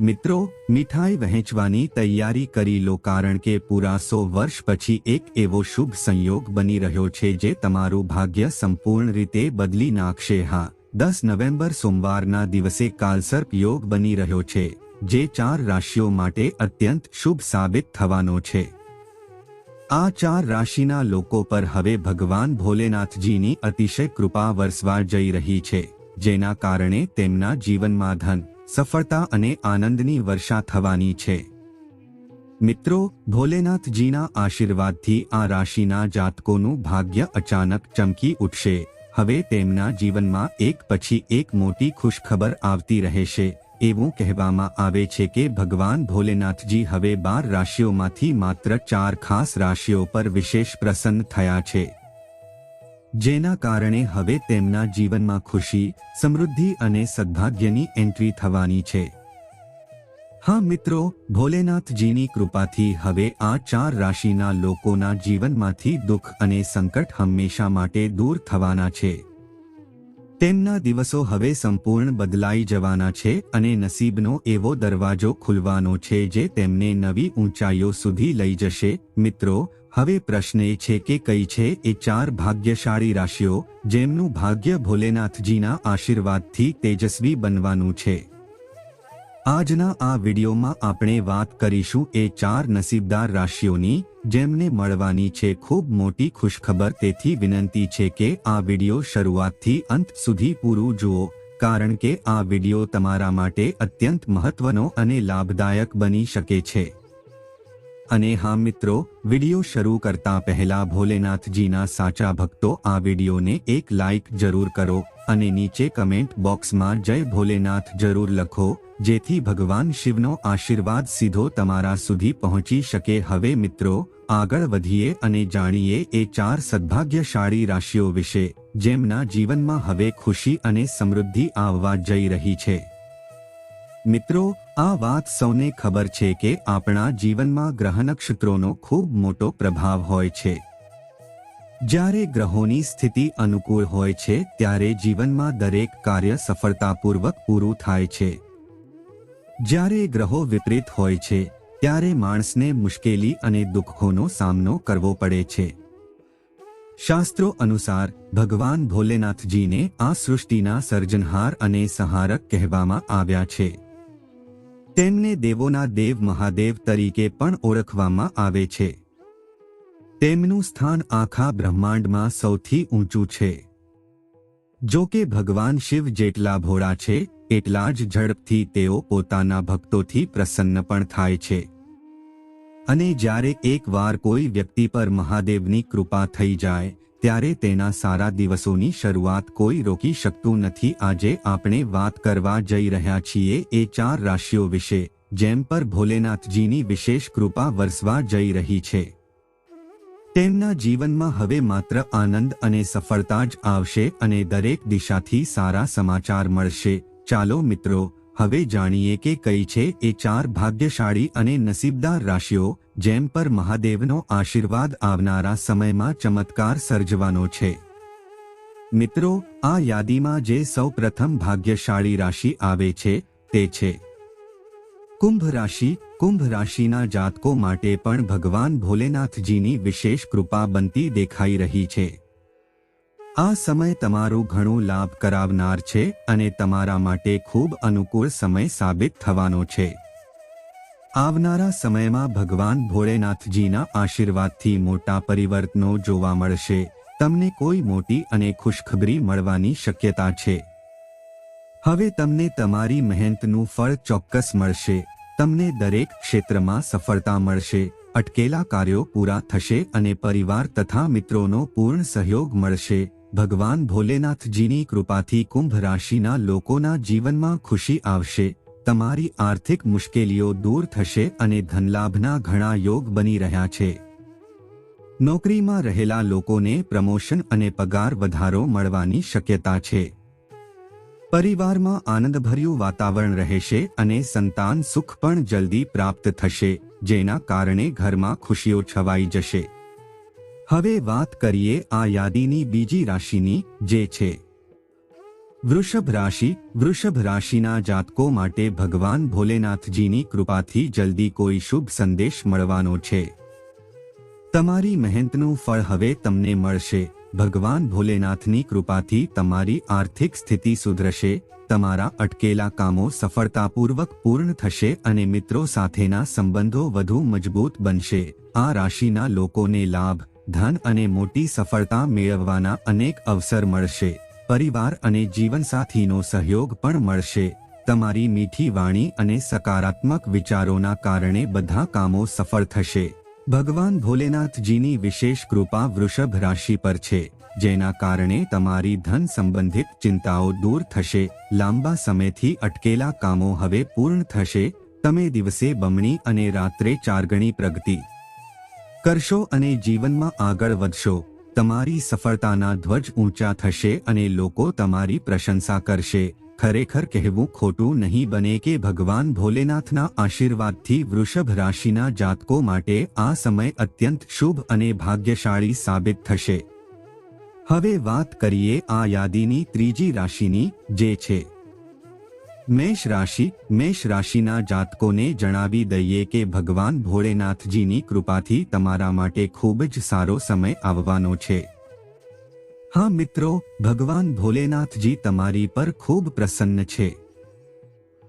મિત્રો, મીઠાઈ વહેંચવાની તૈયારી કરી લો કારણ કે પૂરા સો વર્ષ પછી એક એવો શુભ સંયોગ બની રહ્યો છે જે તમારું ભાગ્ય સંપૂર્ણ રીતે બદલી નાખશે. હા, દસ નવેમ્બર સોમવારના દિવસે કાલસર્પ યોગ બની રહ્યો છે, જે ચાર રાશિઓ માટે અત્યંત શુભ સાબિત થવાનો છે. આ ચાર રાશિના લોકો પર હવે ભગવાન ભોલેનાથજીની અતિશય કૃપા વરસવા જઈ રહી છે, જેના કારણે તેમના જીવનમાં ધન સફળતા અને આનંદની વર્ષા થવાની છે. મિત્રો, ભોલેનાથજીના આશીર્વાદથી આ રાશિના જાતકોનું ભાગ્ય અચાનક ચમકી ઉઠશે. હવે તેમના જીવનમાં એક પછી એક મોટી ખુશખબર આવતી રહેશે. એવું કહેવામાં આવે છે કે ભગવાન ભોલેનાથજી હવે બાર રાશિઓમાંથી માત્ર ચાર ખાસ રાશિઓ પર વિશેષ પ્રસન્ન થયા છે. જેના કારણે હવે તેમના જીવનમાં ખુશી, સમૃદ્ધિ અને સદભાગ્યની એન્ટ્રી થવાની છે. હા મિત્રો, ભોલેનાથજીની કૃપાથી હવે આ ચાર રાશિના લોકોના જીવનમાંથી દુઃખ અને સંકટ હંમેશા માટે દૂર થવાના છે. તેમના દિવસો હવે સંપૂર્ણ બદલાઈ જવાના છે અને નસીબનો એવો દરવાજો ખુલવાનો છે જે તેમને નવી ઊંચાઈઓ સુધી લઈ જશે. મિત્રો હવે પ્રશ્ન એ છે કે કઈ છે એ ચાર ભાગ્યશાળી રાશિઓ જેમનું ભાગ્ય ભોલેનાથજીના આશીર્વાદથી તેજસ્વી બનવાનું છે. આજના આ વિડીયોમાં આપણે વાત કરીશું એ ચાર નસીબદાર રાશિઓની જેમને મળવાની છે ખૂબ મોટી ખુશખબર તેથી વિનંતી છે કે આ વીડિયો શરૂઆતથી અંત સુધી પૂરું જુઓ, કારણ કે આ વીડિયો તમારા માટે અત્યંત મહત્વનો અને લાભદાયક બની શકે છે. અને હા મિત્રો, વિડિયો શરૂ કરતા પહેલા ભોલેનાથજીના સાચા ભક્તો આ વિડીયોને એક લાઇક જરૂર કરો અને નીચે કમેન્ટ બોક્સમાં જય ભોલેનાથ જરૂર લખો, જેથી ભગવાન શિવનો આશીર્વાદ સીધો તમારા સુધી પહોંચી શકે. હવે મિત્રો, આગળ વધીએ અને જાણીએ એ ચાર સદભાગ્યશાળી રાશિઓ વિશે, જેમના જીવનમાં હવે ખુશી અને સમૃદ્ધિ આવવા જઈ રહી છે. મિત્રો, આ વાત સૌને ખબર છે કે આપણા જીવનમાં ગ્રહ નક્ષત્રોનો ખૂબ મોટો પ્રભાવ હોય છે. જ્યારે ગ્રહોની સ્થિતિ અનુકૂળ હોય છે, ત્યારે જીવનમાં દરેક કાર્ય સફળતાપૂર્વક પૂરું થાય છે. જ્યારે ગ્રહો વિપરીત હોય છે, ત્યારે માણસને મુશ્કેલી અને દુઃખોનો સામનો કરવો પડે છે. શાસ્ત્રો અનુસાર, ભગવાન ભોલેનાથજીને આ સૃષ્ટિના સર્જનહાર અને સહારક કહેવામાં આવ્યા છે. તેમને દેવોના દેવ મહાદેવ તરીકે પણ ઓળખવામાં આવે છે. તેમનું સ્થાન આખા બ્રહ્માંડમાં સૌથી ઊંચું છે. જો કે ભગવાન શિવ જેટલા ભોળા છે, એટલા જ ઝડપથી તેઓ પોતાના ભક્તોથી પ્રસન્ન પણ થાય છે. અને જ્યારે એકવાર કોઈ વ્યક્તિ પર મહાદેવની કૃપા થઈ જાય ત્યારે તેના સારા દિવસોની શરૂઆત કોઈ રોકી શકતું નથી. આજે આપણે વાત કરવા જઈ રહ્યા છીએ એ ચાર રાશિઓ વિશે, જેમ પર ભોલેનાથજીની વિશેષ કૃપા વરસવા જઈ રહી છે. તેમના જીવનમાં હવે માત્ર આનંદ અને સફળતા જ આવશે અને દરેક દિશાથી સારા સમાચાર મળશે. ચાલો મિત્રો, હવે જાણીએ કે કઈ છે એ ચાર ભાગ્યશાળી અને નસીબદાર રાશિઓ જેમ પર મહાદેવનો આશીર્વાદ આવનારા સમયમાં ચમત્કાર સર્જવાનો છે. મિત્રો, આ યાદીમાં જે સૌ પ્રથમ ભાગ્યશાળી રાશિ આવે છે, તે છે. કુંભ રાશિ, કુંભ રાશિના જાતકો માટે પણ ભગવાન ભોલેનાથજીની વિશેષ કૃપા બનતી દેખાઈ રહી છે. આ સમય તમારો ઘણો લાભ કરાવનાર છે અને તમારા માટે ખૂબ અનુકૂળ સમય સાબિત થવાનો છે. આવનારા સમયમાં ભગવાન ભોળેનાથજીના આશીર્વાદથી મોટા પરિવર્તનો જોવા મળશે. તમને કોઈ મોટી અને ખુશખબરી મળવાની શક્યતા છે. હવે તમને તમારી મહેનતનું ફળ ચોક્કસ મળશે. તમને દરેક ક્ષેત્રમાં સફળતા મળશે. અટકેલા કાર્યો પૂરા થશે અને પરિવાર તથા મિત્રોનો પૂર્ણ સહયોગ મળશે. ભગવાન ભોલેનાથજીની કૃપાથી કુંભ રાશિના લોકોના જીવનમાં ખુશી આવશે. તમારી આર્થિક મુશ્કેલીઓ દૂર થશે અને ધનલાભના ઘણા યોગ બની રહ્યા છે. નોકરીમાં રહેલા લોકોને પ્રમોશન અને પગાર વધારો મળવાની શક્યતા છે. પરિવારમાં આનંદભર્યું વાતાવરણ રહેશે અને સંતાન સુખ પણ જલ્દી પ્રાપ્ત થશે, જેના કારણે ઘરમાં ખુશીઓ છવાઈ જશે. હવે વાત કરીએ આ યાદીની બીજી રાશિની, જે છે. વૃષભ રાશિ વૃષભ રાશિના જાતકો માટે ભગવાન ભોલેનાથજીની કૃપાથી જલ્દી કોઈ શુભ સંદેશ મળવાનો છે. તમારી મહેનતનું ફળ હવે તમને મળશે. ભગવાન ભોલેનાથની કૃપાથી તમારી આર્થિક સ્થિતિ સુધરશે, તમારા અટકેલા કામો સફળતાપૂર્વક પૂર્ણ થશે અને મિત્રો સાથેના સંબંધો વધુ મજબૂત બનશે. આ રાશિના લોકોને લાભ, ધન અને મોટી સફળતા મેળવવાના અનેક અવસર મળશે. પરિવાર અને જીવનસાથીનો સહયોગ પણ મળશે. તમારી મીઠી વાણી અને સકારાત્મક વિચારોના કારણે બધા કામો સફળ થશે. ભગવાન ભોલેનાથજીની વિશેષ કૃપા વૃષભ રાશિ પર છે, જેના કારણે તમારી ધન સંબંધિત ચિંતાઓ દૂર થશે. લાંબા સમયથી અટકેલા કામો હવે પૂર્ણ થશે. તમે દિવસે બમણી અને રાત્રે ચારગણી પ્રગતિ કરશો અને જીવનમાં આગળ વધશો. તમારી સફળતાના ધ્વજ ઊંચા થશે અને લોકો તમારી પ્રશંસા કરશે. ખરેખર કહેવું ખોટું નહીં બને કે ભગવાન ભોલેનાથના આશીર્વાદથી વૃષભ રાશિના જાતકો માટે આ સમય અત્યંત શુભ અને ભાગ્યશાળી સાબિત થશે. હવે વાત કરીએ આ યાદીની ત્રીજી રાશિની, જે છે. મેષ રાશિ, મેષ રાશિના જાતકોને જણાવી દઈએ કે ભગવાન ભોળેનાથજીની કૃપાથી તમારા માટે ખૂબ જ સારો સમય આવવાનો છે. હા મિત્રો, ભગવાન ભોલેનાથજી તમારી પર ખૂબ પ્રસન્ન છે.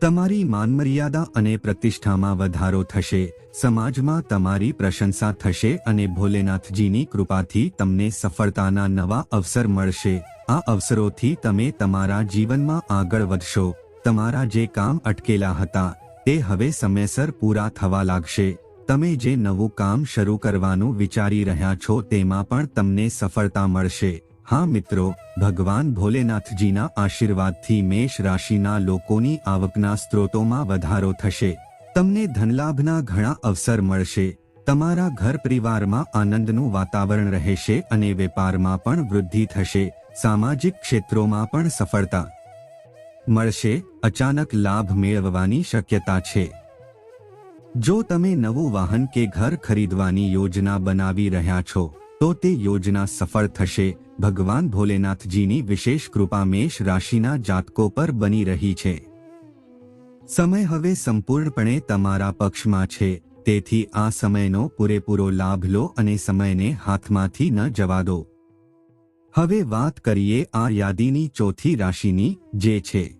તમારી માનમર્યાદા અને પ્રતિષ્ઠામાં વધારો થશે, સમાજમાં તમારી પ્રશંસા થશે અને ભોલેનાથજીની કૃપાથી તમને સફળતાના નવા અવસર મળશે. આ અવસરોથી તમે તમારા જીવનમાં આગળ વધશો. તમારા જે કામ અટકેલા હતા, તે હવે સમયસર પૂરા થવા લાગશે. તમે જે નવું કામ શરૂ કરવાનું વિચારી રહ્યા છો તેમાં પણ તમને સફળતા મળશે. હા મિત્રો, ભગવાન ભોલેનાથજીના આશીર્વાદથી મેષ રાશિના લોકોની આવકના સ્ત્રોતોમાં વધારો થશે. તમને ધનલાભના ઘણા અવસર મળશે. તમારા ઘર પરિવારમાં આનંદનું વાતાવરણ રહેશે અને વેપારમાં પણ વૃદ્ધિ થશે. સામાજિક ક્ષેત્રોમાં પણ સફળતા મળશે, અચાનક લાભ મેળવવાની શક્યતા છે. જો તમે નવું વાહન કે ઘર ખરીદવાની યોજના બનાવી રહ્યા છો, તો તે યોજના સફળ થશે. ભગવાન ભોલેનાથજીની વિશેષ કૃપા મેષ રાશિના જાતકો પર બની રહી છે. સમય હવે સંપૂર્ણપણે તમારા પક્ષમાં છે. તેથી આ સમયનો પૂરેપૂરો લાભ લો અને સમયને હાથમાંથી ન જવા દો. હવે વાત કરીએ આ યાદીની ચોથી રાશિની, જે છે.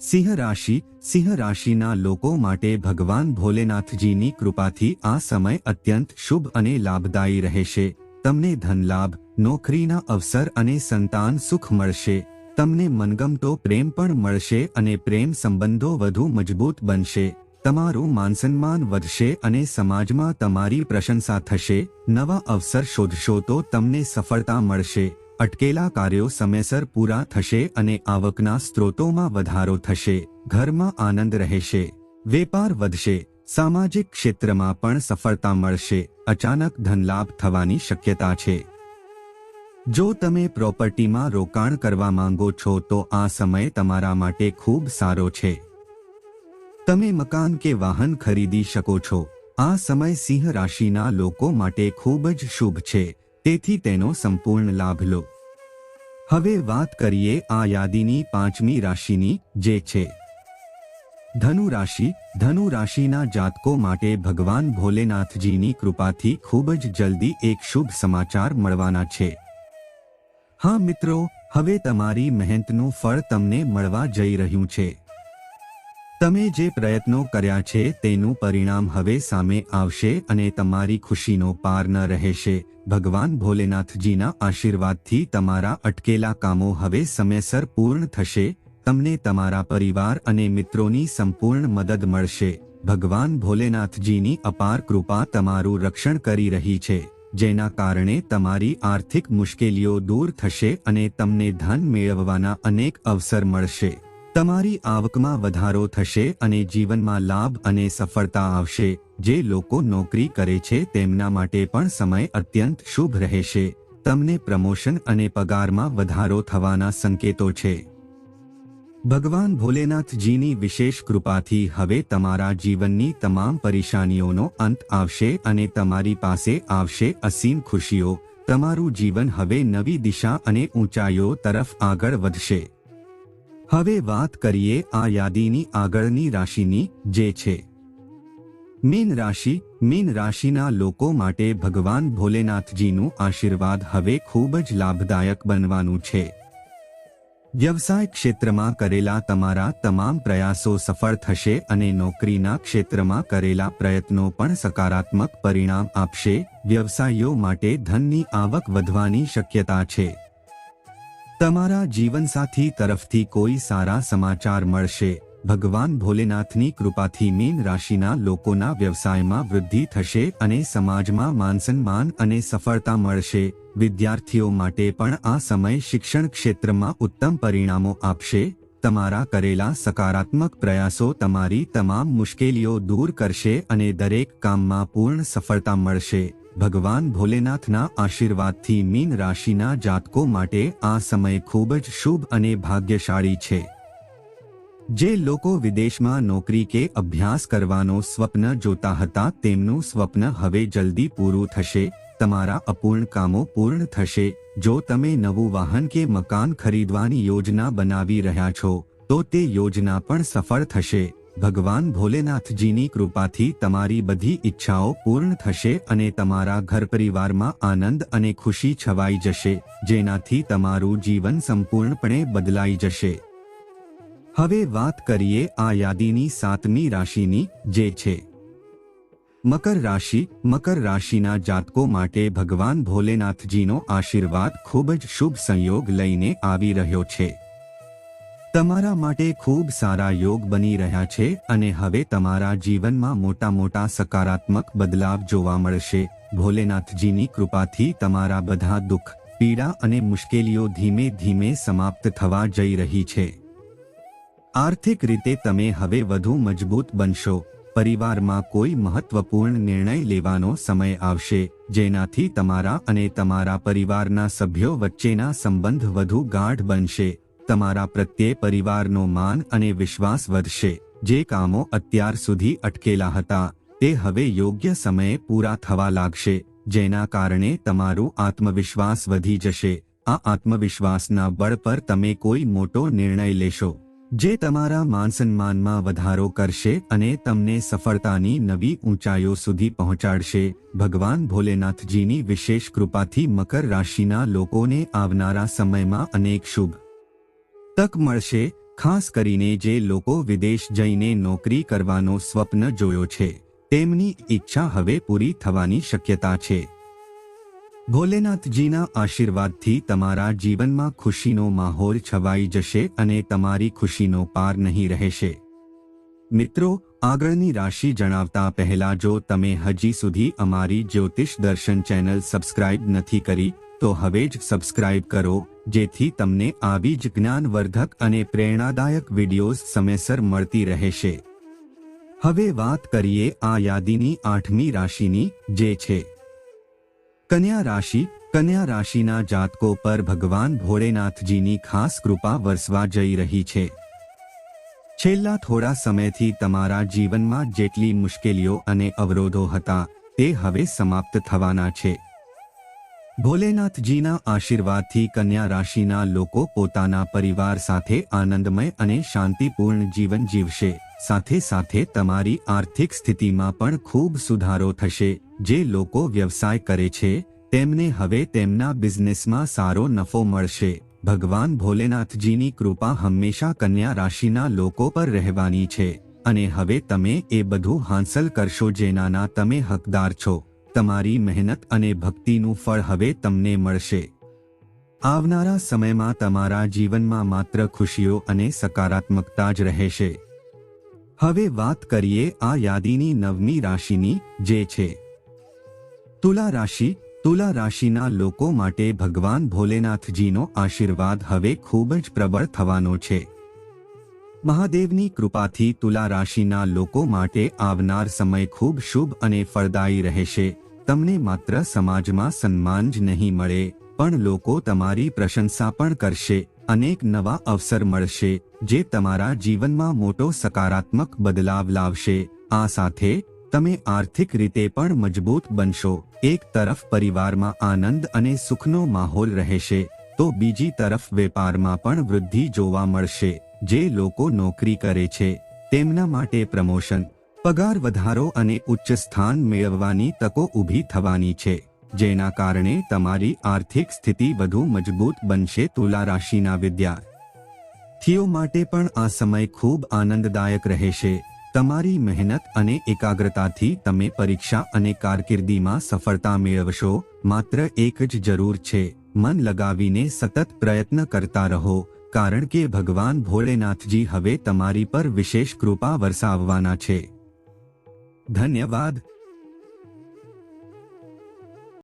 સિંહ રાશિ, સિંહ રાશિના લોકો માટે ભગવાન ભોલેનાથજીની કૃપાથી આ સમય અત્યંત શુભ અને લાભદાયી રહેશે. તમને ધનલાભ, નોકરીના અવસર અને સંતાન સુખ મળશે. તમને મનગમતો પ્રેમ પણ મળશે અને પ્રેમ સંબંધો વધુ મજબૂત બનશે. તમારું માનસન્માન વધશે અને સમાજમાં તમારી પ્રશંસા થશે, નવા અવસર શોધશો તો તમને સફળતા મળશે, અટકેલા કાર્યો સમયસર પૂરા થશે અને આવકના સ્ત્રોતોમાં વધારો થશે, ઘરમાં આનંદ રહેશે, વેપાર વધશે, સામાજિક ક્ષેત્રમાં પણ સફળતા મળશે, અચાનક ધનલાભ થવાની શક્યતા છે. જો તમે પ્રોપર્ટીમાં રોકાણ કરવા માંગો છો તો આ સમય તમારા માટે ખૂબ સારો છે. તમે મકાન કે વાહન ખરીદી શકો છો. આ સમય સિંહ રાશિના લોકો માટે ખૂબ જ શુભ છે. તેથી તેનો સંપૂર્ણ લાભ લો. હવે વાત કરીએ આ યાદીની પાંચમી રાશિની, જે છે. ધનુ રાશિ, ધનુ રાશિના જાતકો માટે ભગવાન ભોલેનાથજીની કૃપાથી ખૂબ જ જલ્દી એક શુભ સમાચાર મળવાના છે. હા મિત્રો, હવે તમારી મહેનતનું ફળ તમને મળવા જઈ રહ્યું છે. તમે જે પ્રયત્નો કર્યા છે તેનું પરિણામ હવે સામે આવશે અને તમારી ખુશીનો પાર ન રહેશે. ભગવાન ભોલેનાથજીના આશીર્વાદથી તમારા અટકેલા કામો હવે સમયસર પૂર્ણ થશે. તમને તમારા પરિવાર અને મિત્રોની સંપૂર્ણ મદદ મળશે. ભગવાન ભોલેનાથજીની અપાર કૃપા તમારું રક્ષણ કરી રહી છે, જેના કારણે તમારી આર્થિક મુશ્કેલીઓ દૂર થશે અને તમને ધન મેળવવાના અનેક અવસર મળશે. તમારી આવકમાં વધારો થશે અને જીવનમાં લાભ અને સફળતા આવશે. જે લોકો નોકરી કરે છે તેમના માટે પણ સમય અત્યંત શુભ રહેશે. તમને પ્રમોશન અને પગારમાં વધારો થવાના સંકેતો છે. ભગવાન ભોલેનાથજીની વિશેષ કૃપાથી હવે તમારા જીવનની તમામ પરેશાનીઓનો અંત આવશે અને તમારી પાસે આવશે અસીમ ખુશીઓ. તમારું જીવન હવે નવી દિશા અને ઊંચાઈઓ તરફ આગળ વધશે. હવે વાત કરીએ આ યાદીની આગળની રાશિની, જે છે. મીન રાશિ, મીન રાશિના લોકો માટે ભગવાન ભોલેનાથજીનું આશીર્વાદ હવે ખૂબ જ લાભદાયક બનવાનું છે. વ્યવસાય ક્ષેત્રમાં કરેલા તમારા તમામ પ્રયાસો સફળ થશે અને નોકરીના ક્ષેત્રમાં કરેલા પ્રયત્નો પણ સકારાત્મક પરિણામ આપશે. વ્યવસાયીઓ માટે ધનની આવક વધવાની શક્યતા છે. તમારા જીવનસાથી તરફથી કોઈ સારા સમાચાર મળશે. ભગવાન ભોલેનાથની કૃપાથી મીન રાશિના લોકોના વ્યવસાયમાં વૃદ્ધિ થશે અને સમાજમાં માનસન્માન અને સફળતા મળશે. વિદ્યાર્થીઓ માટે પણ આ સમય શિક્ષણ ક્ષેત્રમાં ઉત્તમ પરિણામો આપશે. તમારા કરેલા સકારાત્મક પ્રયાસો તમારી તમામ મુશ્કેલીઓ દૂર કરશે અને દરેક કામમાં પૂર્ણ સફળતા મળશે. ભગવાન ભોલેનાથના આશીર્વાદથી મીન રાશિના જાતકો માટે આ સમય ખૂબ જ શુભ અને ભાગ્યશાળી છે. જે લોકો વિદેશમાં નોકરી કે અભ્યાસ કરવાનો સ્વપ્ન જોતા હતા તેમનું સ્વપ્ન હવે જલ્દી પૂરું થશે, તમારા અપૂર્ણ કામો પૂર્ણ થશે. જો તમે નવું વાહન કે મકાન ખરીદવાની યોજના બનાવી રહ્યા છો, તો તે યોજના પણ સફળ થશે. ભગવાન ભોલેનાથજીની કૃપાથી તમારી બધી ઈચ્છાઓ પૂર્ણ થશે અને તમારા ઘર પરિવારમાં આનંદ અને ખુશી છવાઈ જશે, જેનાથી તમારું જીવન સંપૂર્ણપણે બદલાઈ જશે. હવે વાત કરીએ આ યાદીની સાતમી રાશિની, જે છે. મકર રાશિ, મકર રાશિના જાતકો માટે ભગવાન ભોલેનાથજીનો આશીર્વાદ ખૂબ જ શુભ સંયોગ લઈને આવી રહ્યો છે. તમારા માટે ખૂબ સારા યોગ બની રહ્યા છે અને હવે તમારા જીવનમાં મોટા મોટા સકારાત્મક બદલાવ જોવા મળશે. ભોલેનાથજીની કૃપાથી તમારા બધા દુઃખ, પીડા અને મુશ્કેલીઓ ધીમે ધીમે સમાપ્ત થવા જઈ રહી છે. આર્થિક રીતે તમે હવે વધુ મજબૂત બનશો. પરિવારમાં કોઈ મહત્વપૂર્ણ નિર્ણય લેવાનો સમય આવશે, જેનાથી તમારા અને તમારા પરિવારના સભ્યો વચ્ચેના સંબંધ વધુ ગાઢ બનશે. તમારા પ્રત્યે પરિવારનો માન અને વિશ્વાસ વધશે. જે કામો અત્યાર સુધી અટકેલા હતા, તે હવે યોગ્ય સમયે પૂરા થવા લાગશે, જેના કારણે તમારું આત્મવિશ્વાસ વધી જશે. આ આત્મવિશ્વાસના બળ પર તમે કોઈ મોટો નિર્ણય લેશો. જે તમારા માનસન્માનમાં વધારો કરશે અને તમને સફળતાની નવી ઊંચાઈઓ સુધી પહોંચાડશે. ભગવાન ભોલેનાથજીની વિશેષ કૃપાથી મકર રાશિના લોકોને આવનારા સમયમાં અનેક શુભ તક મળશે, ખાસ કરીને જે લોકો વિદેશ જઈને નોકરી કરવાનો સ્વપ્ન જોયો છે. તેમની ઈચ્છા હવે પૂરી થવાની શક્યતા છે. ભોલેનાથજીના આશીર્વાદથી તમારા જીવનમાં ખુશીનો માહોલ છવાઈ જશે અને તમારી ખુશીનો પાર નહીં રહેશે. મિત્રો, આગળની રાશિ જણાવતા પહેલા જો તમે હજી સુધી અમારી જ્યોતિષ દર્શન ચેનલ સબસ્ક્રાઇબ નથી કરી તો હવે જ સબસ્ક્રાઇબ કરો, જેથી તમને આવી જ જ્ઞાનવર્ધક અને પ્રેરણાદાયક વિડીયોઝ સમયસર મળતી રહેશે. હવે વાત કરીએ આ યાદીની આઠમી રાશિની, જે છે. કન્યા રાશિ, કન્યા રાશિના જાતકો પર ભગવાન ભોળેનાથજીની ખાસ કૃપા વરસવા જઈ રહી છે. છેલ્લા થોડા સમયથી તમારા જીવનમાં જેટલી મુશ્કેલીઓ અને અવરોધો હતા, તે હવે સમાપ્ત થવાના છે. ભોલેનાથજીના આશીર્વાદથી કન્યા રાશિના લોકો પોતાના પરિવાર સાથે આનંદમય અને શાંતિપૂર્ણ જીવન જીવશે. સાથે સાથે તમારી આર્થિક સ્થિતિમાં પણ ખૂબ સુધારો થશે. જે લોકો વ્યવસાય કરે છે, તેમને હવે તેમના બિઝનેસમાં સારો નફો મળશે. ભગવાન ભોલેનાથજીની કૃપા હંમેશા કન્યા રાશિના લોકો પર રહેવાની છે. અને હવે તમે એ બધું હાંસલ કરશો જેનાના તમે હકદાર છો. તમારી મહેનત અને ભક્તિનું ફળ હવે તમને મળશે. આવનારા સમયમાં તમારા જીવનમાં માત્ર ખુશીઓ અને સકારાત્મકતા જ રહેશે. હવે વાત કરીએ આ યાદીની નવમી રાશિની, જે છે. તુલા રાશિ, તુલા રાશિના લોકો માટે ભગવાન ભોલેનાથજીનો આશીર્વાદ હવે ખૂબ જ પ્રબળ થવાનો છે. મહાદેવની કૃપાથી તુલા રાશિના લોકો માટે આવનાર સમય ખૂબ શુભ અને ફળદાયી રહેશે. તમને માત્ર સમાજમાં સન્માન જ નહીં મળે, પણ લોકો તમારી પ્રશંસા પણ કરશે, અનેક નવા અવસર મળશે, જે તમારા જીવનમાં મોટો સકારાત્મક બદલાવ લાવશે, આ સાથે તમે આર્થિક રીતે પણ મજબૂત બનશો, એક તરફ પરિવારમાં આનંદ અને સુખનો માહોલ રહેશે, તો બીજી તરફ વેપારમાં પણ વૃદ્ધિ જોવા મળશે, જે લોકો નોકરી કરે છે, તેમના માટે પ્રમોશન પગાર વધારો અને ઉચ્ચ સ્થાન મેળવવાની તકો ઊભી થવાની છે, જેના કારણે તમારી આર્થિક સ્થિતિ વધુ મજબૂત બનશે તુલા રાશિના વિદ્યાર્થીઓ માટે પણ આ સમય ખૂબ આનંદદાયક રહેશે. તમારી મહેનત અને એકાગ્રતાથી તમે પરીક્ષા અને કારકિર્દીમાં સફળતા મેળવશો, માત્ર એક જ જરૂર છે, મન લગાવીને સતત પ્રયત્ન કરતા રહો, કારણ કે ભગવાન ભોળેનાથજી હવે તમારી પર વિશેષ કૃપા વરસાવવાના છે. ધન્યવાદ